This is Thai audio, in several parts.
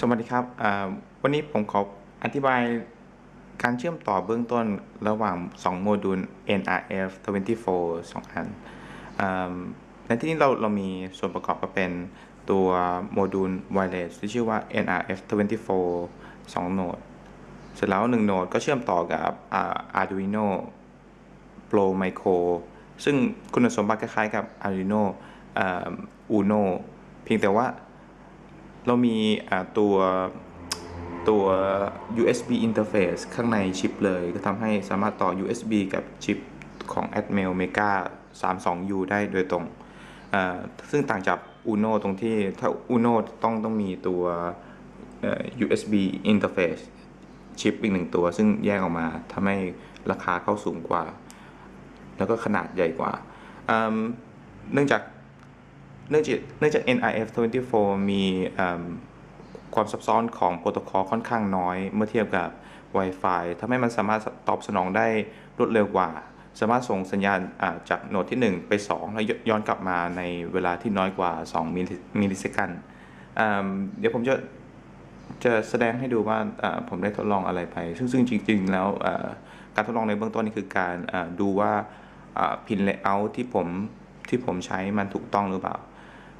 สวัสดีครับวันนี้ผมขออธิบายการเชื่อมต่อเบื้องต้นระหว่าง 2 โมดูล NRF 24 2 อันอในที่นี้เราเรามีส่วนประกอบก็เป็นตัวโมดูล wireless ที่ชื่อว่า NRF 24 2โหนด เสร็จแล้ว 1โหนดก็เชื่อมต่อกับ Arduino Pro Micro ซึ่งคุณสมบัติคล้ายๆกับ Arduino Uno เพียงแต่ว่า เรามีตัวตัว USB interface ข้างในชิปเลย ก็ทำให้สามารถต่อ USB กับชิปของ Atmel Mega 32U ได้โดยตรง ซึ่งต่างจาก Uno ตรงที่ถ้า Uno ต้องต้องมีตัว USB interface ชิปอีกหนึ่งตัว ซึ่งแยกออกมาทำให้ราคาเข้าสูงกว่า แล้วก็ขนาดใหญ่กว่า เนื่องจาก เนื่องจากเนื่องจาก NIF 24 มีความซับซ้อนของโปรโตคอลค่อนข้างน้อย เมื่อเทียบกับ Wi-Fi ทำให้มันสามารถตอบสนองได้รวดเร็วกว่า สามารถส่งสัญญาณจากโหนดที่ 1 ไป 2 แล้วย้อนกลับมาในเวลาที่น้อยกว่า 2 มิลลิมิลลิเซคันเดี๋ยวผมจะจะแสดงให้ดูว่าผมได้ทดลองอะไรไป ซึ่งซึ่งจริง ๆ แล้วการทดลองในเบื้องต้นนี่คือการดูว่าพินเลเยอร์ที่ผมที่ผมใช้มันถูกต้องหรือเปล่า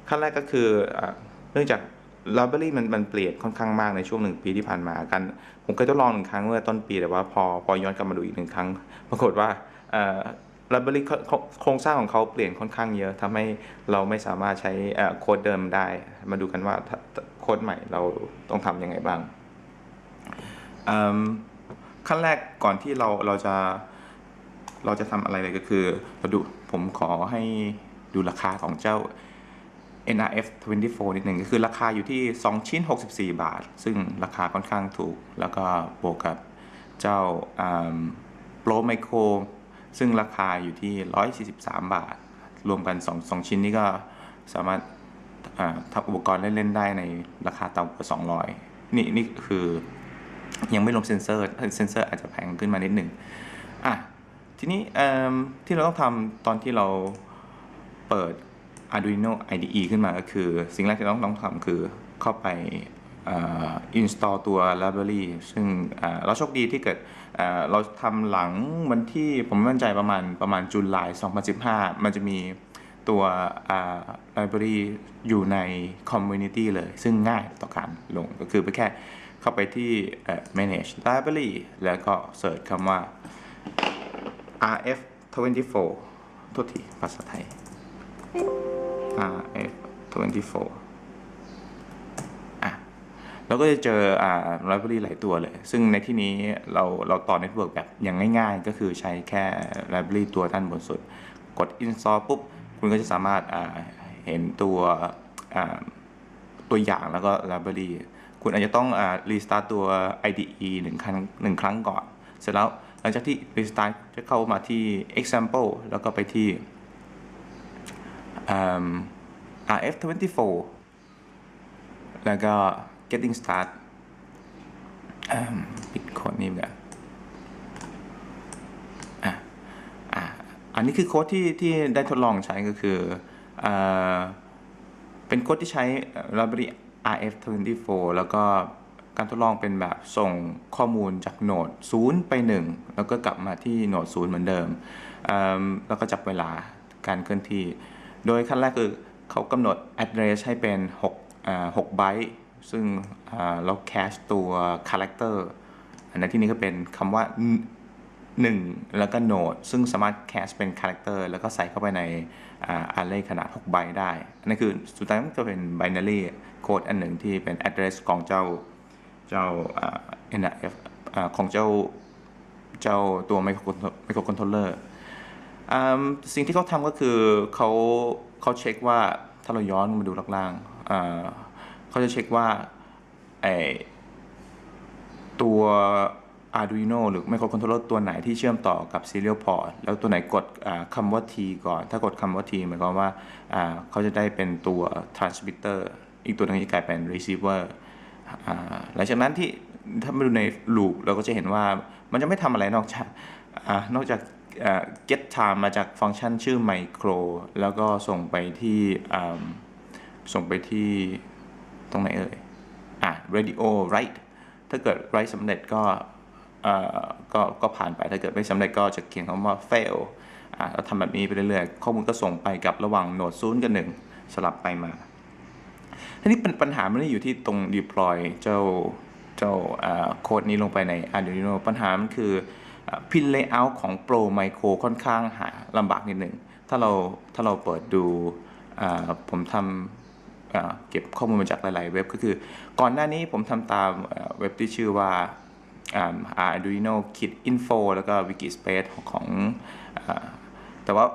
ขั้นแรกก็คือเนื่องจาก library มันมันเปลี่ยนค่อนข้างมากในช่วงหนึ่งปีที่ผ่านมากัน ผมเคยทดลองหนึ่งครั้งเมื่อต้นปีแต่ว่าพอพอย้อนกลับมาดูอีกหนึ่งครั้ง ปรากฏว่าเอ่อ library โครงสร้างของเขาเปลี่ยนค่อนข้างเยอะทำให้เราไม่สามารถใช้โค้ดเดิมได้ มาดูกันว่าโค้ดใหม่เราต้องทำยังไงบ้างขั้นแรกก่อนที่เราเราจะเราจะทำอะไรเลยก็คือเราดูผมขอให้ดูราคาของเจ้า NRF 24 นิดหนึ่งก็คือราคาอยู่ที่ 2 ชิ้น 64 บาท ซึ่งราคาค่อนข้างถูก แล้วก็บวกกับเจ้าโปรไมโครซึ่งราคาอยู่ที่ 143 บาท รวมกัน 2 2 ชิ้นนี้ก็สามารถอ่าทำอุปกรณ์เล่น ๆ ได้ในราคาต่ำกว่า 200 นี่นี่คือยังไม่รวมเซนเซอร์ เซนเซอร์อาจจะแพงขึ้นมานิดหนึ่งอะทีนี้ที่เราต้องทำตอนที่เราเปิด Arduino IDE ขึ้นมาก็คือ สิ่งแรกที่ต้องต้องทำคือเข้าไป install ตัว library ซึ่งเอ่อเราโชคดีที่เกิดเอ่อเราทำหลังวันที่ผมไม่มั่นใจประมาณประมาณจุลาย 2015 มันจะมีตัวอ่า library อยู่ใน community เลย ซึ่งง่ายต่อการลงก็คือไปแค่เข้าไปที่ manage library แล้วก็เสิร์ชคำว่า RF 24โทษทีภาษาไทย RF 24อะเราก็จะเจออ่า library หลายตัวเลย ซึ่งในที่นี้เราเราต่อเน็ตเวิร์กแบบอย่างง่ายๆ ก็คือใช้แค่ library ตัวด้านบนสุด กด install ปุ๊บ คุณก็จะสามารถอ่าเห็นตัวอ่าตัวอย่างแล้วก็ library คุณอาจจะต้องอ่า restart ตัว IDE หนึ่งครั้งหนึ่งครั้งก่อน เสร็จแล้วหลังจากที่ restart จะเข้ามาที่ example แล้วก็ไปที่ RF24 แล้วก็ getting start ปิดโค้ดนี้แบบอ่อะอันนี้คือโค้ดที่ที่ได้ทดลองใช้ก็คือเอ่อเป็นโค้ดที่ใช้ library RF24 แล้วก็การทดลองเป็นแบบส่งข้อมูลจากโหนด 0 ไป 1 แล้วก็กลับมาที่โหนด 0 เหมือนเดิม แล้วก็จับเวลาการเคลื่อนที่ โดยขั้นแรกคือเขากำหนด address ให้เป็น6 6ไบต์ซึ่งเรา cache ตัว character อันนั้นที่นี้ก็เป็นคำว่า 1 แล้วก็ node ซึ่งสามารถ cache เป็น character แล้วก็ใส่เข้าไปในอ่า array ขนาด 6 ไบต์ได้อันนั้นคือสุดท้ายมันก็เป็น binary code อันหนึ่งที่เป็น address ของเจ้าเจ้า NRF ของเจ้าเจ้าตัว microcontroller อืม สิ่งที่เขาทำก็คือเขาเขาเช็คว่าถ้าเราย้อนมาดูล่างๆเขาจะเช็คว่าไอตัว Arduino หรือ microcontroller ตัวไหนที่เชื่อมต่อกับ serial port แล้วตัวไหนกดคำว่า T ก่อน ถ้ากดคำว่า T หมายความว่าเขาจะได้เป็นตัว transmitter อีกตัวหนึงจะกลายเป็น receiver อ่าหลังจากนั้นที่ถ้ามาดูใน loop เราก็จะเห็นว่ามันจะไม่ทำอะไรนอกจากอนอกจาก get time มาจากฟังก์ชันชื่อ micro แล้วก็ส่งไปที่ส่งไปที่ตรงไหนเอ่ยอะ radio write ถ้าเกิด write สำเร็จก็อ่อก็ก็ผ่านไปถ้าเกิดไม่สำเร็จก็จะเขียนคำว่า fail อ่าเราทำแบบนี้ไปเรื่อยๆ ข้อมูลก็ส่งไปกับระหว่างโหนดศูนย์กับหนึ่งสลับไปมาทีนี้เป็นปัญหาไม่ได้อยู่ที่ตรง deploy เจ้าเจ้าอ่าโค้ดนี้ลงไปใน Arduino ปัญหามันคือ พิน layout ของ Pro Micro ค่อนข้างหาลำบากนิดหนึ่งถ้าเราถ้าเราเปิดดูผมทำเก็บข้อมูลมาจากหลาย ๆ เว็บก็คือ ก่อนหน้านี้ผมทำตามเว็บที่ชื่อว่าอ่า Arduino Kit Info แล้วก็ Wikispace ของอแต่ว่า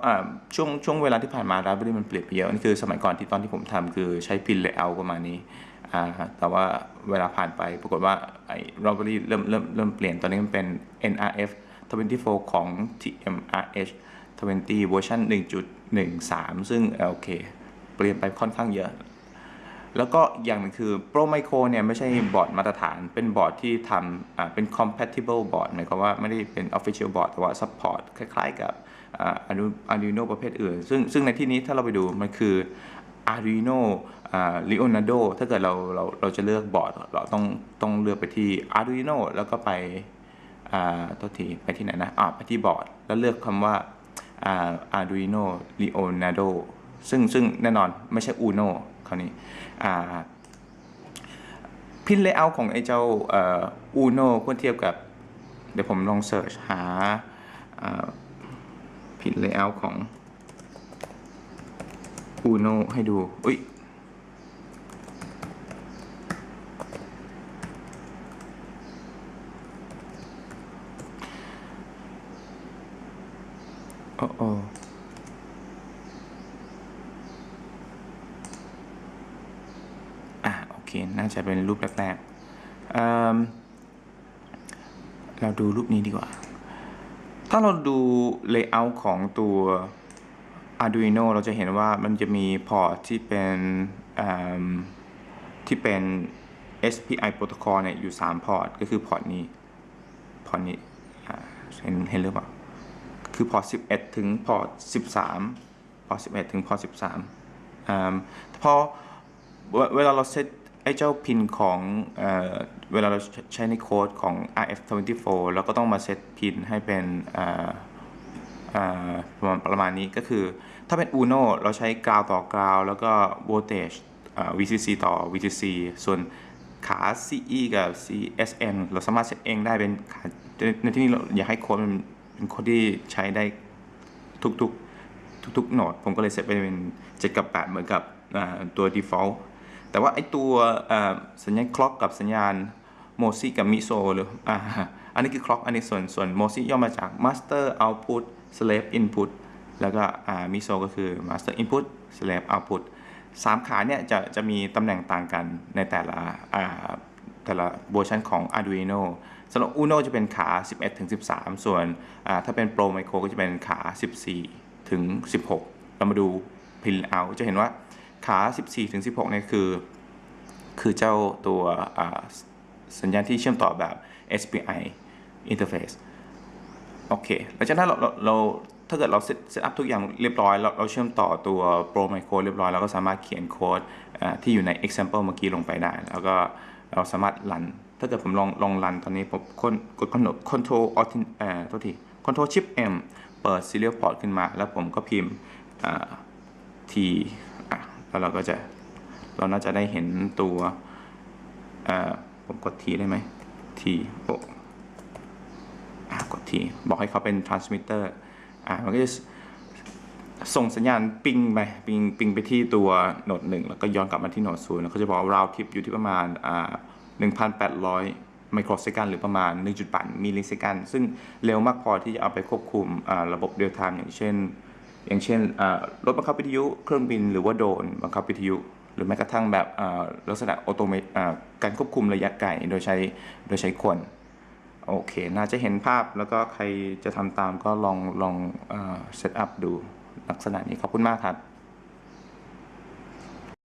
ช่วงช่วงเวลาที่ผ่านมา Raspberry มันเปลี่ยนไปเยอะ นี่คือสมัยก่อนที่ตอนที่ผมทำคือใช้พิน layout ประมาณนี้ แต่ว่าเวลาผ่านไปปรากฏว่าไอ้ Raspberry เริ่มเริ่มเริ่มเปลี่ยนตอนนี้มันเป็น NRF 24 ของ TMRH 20เวอร์ชัน1.13 ซึ่งโอเค เปลี่ยนไปค่อนข้างเยอะ แล้วก็อย่างหนึงคือ Pro Micro เนี่ยไม่ใช่บอร์ดมาตรฐาน เป็นบอร์ดที่ทำอ่าเป็น compatible board หมายความว่าไม่ได้เป็น official board แต่ว่า support คล้ายๆกับอ่า Ardu- Arduino ประเภทอื่น ซึ่งซึ่งในที่นี้ถ้าเราไปดูมันคือ Arduino อ่า Leonardo ถ้าเกิดเราเราเราจะเลือกบอร์ด เราต้องต้องเลือกไปที่ Arduino แล้วก็ไปอ่าตัวทีไปที่ไหนนะอ่าไปที่บอร์ด แล้วเลือกคำว่าอ่า Arduino Leonardo ซึ่งซึ่งแน่นอนไม่ใช่ Uno คราวนี้อ่พินเลเยอร์ของไอ้เจ้าอ่อ Uno เมื่อเทียบกับ เดี๋ยวผมลองเสิร์ชหาพินเลเยอร์ของ Uno ให้ดู อุ้ยโอ้โออะโอเค น่าจะเป็นรูปแรกๆเเราดูรูปนี้ดีกว่า ถ้าเราดู layout ของตัว Arduino เราจะเห็นว่ามันจะมีพอร์ตที่เป็นที่เป็น SPI protocol เนี่ยอยู่ 3 พอร์ต ก็คือพอร์ตนี้ พอร์ตนี้เห็นเห็นหรือเปล่า คือพอร์ต 11 ถึงพอร์ต 13 พอร์ต 11 ถึงพอร์ต 13พอเวลาเราเซตไอ้เจ้าพินของเอเวลาเราใช้ในโค้ดของ RF24 เราก็ต้องมาเซตพินให้เป็น ประมาณประมาณนี้ก็คือ ถ้าเป็น Uno เราใช้กราวต่อกราว แล้วก็ voltage VCC ต่อ VCC ส่วนขา CE กับ CSN เราสามารถเซตเองได้เป็นขาในที่นี้เราอยากให้โค้ดมันเป็นโค้ดที่ใช้ได้ทุกๆ ทุกๆโหนด ผมก็เลยเซตไปเป็น 7 กับ 8 เหมือนกับตัว default แต่ว่าไอตัวสัญญาณคล็อกกับสัญญาณโมซิกับมิโซหรืออันนี้คือคล็อกอันนี้ส่วนส่วนโมซิย่อมาจาก master output slave input แล้วก็มิโซก็คือ master input slave output สามขาเนี่ยจะจะมีตำแหน่งต่างกันในแต่ละแต่ละเวอร์ชันของ Arduino สำหรับ Uno จะเป็นขา 11 ถึง 13 ส่วนถ้าเป็น Pro Micro ก็จะเป็นขา 14 ถึง 16 เรามาดูพินเอาจะเห็นว่าขา 14 ถึง 16เนี่ยคือ คือเจ้าตัวสัญญาณที่เชื่อมต่อแบบ SPI interface โอเคหลังจากนั้นเราเราเราถ้าเกิดเราเซตอัพทุกอย่างเรียบร้อย เราเราเชื่อมต่อตัว Pro Micro เรียบร้อย เราก็สามารถเขียนโค้ดที่อยู่ใน example เมื่อกี้ลงไปได้ แล้วก็เราสามารถรัน ถ้าเกิดผมลองลองรันตอนนี้ผมกดกด control control alt เอ่อโทษที control shift M เปิด serial port ขึ้นมา แล้วผมก็พิมพ์ T แล้วเราก็จะเราน่าจะได้เห็นตัวผมกด T ได้ไหม T โอ้ กด T บอกให้เขาเป็น transmitter อะมันก็จะส่งสัญญาณปิงไปปิงปิงไปที่ตัวโหนดหนึ่งแล้วก็ย้อนกลับมาที่โหนดศูนย์แล้วเขาจะบอกว่า round trip อยู่ที่ประมาณอ่า1,800 ไมโครเซกันหรือประมาณ 1.8 มิลลิเซกัน ซึ่งเร็วมากพอที่จะเอาไปควบคุมระบบเรียลไทม์อย่างเช่น อย่างเช่นรถบังคับวิทยุเครื่องบินหรือว่าโดรนบังคับวิทยุ หรือแม้กระทั่งแบบลักษณะออโตเมตการควบคุมระยะไกลโดยใช้โดยใช้คน โอเค น่าจะเห็นภาพแล้วก็ใครจะทำตามก็ลองลองเซตอัพดูลักษณะนี้ขอบคุณมากครับ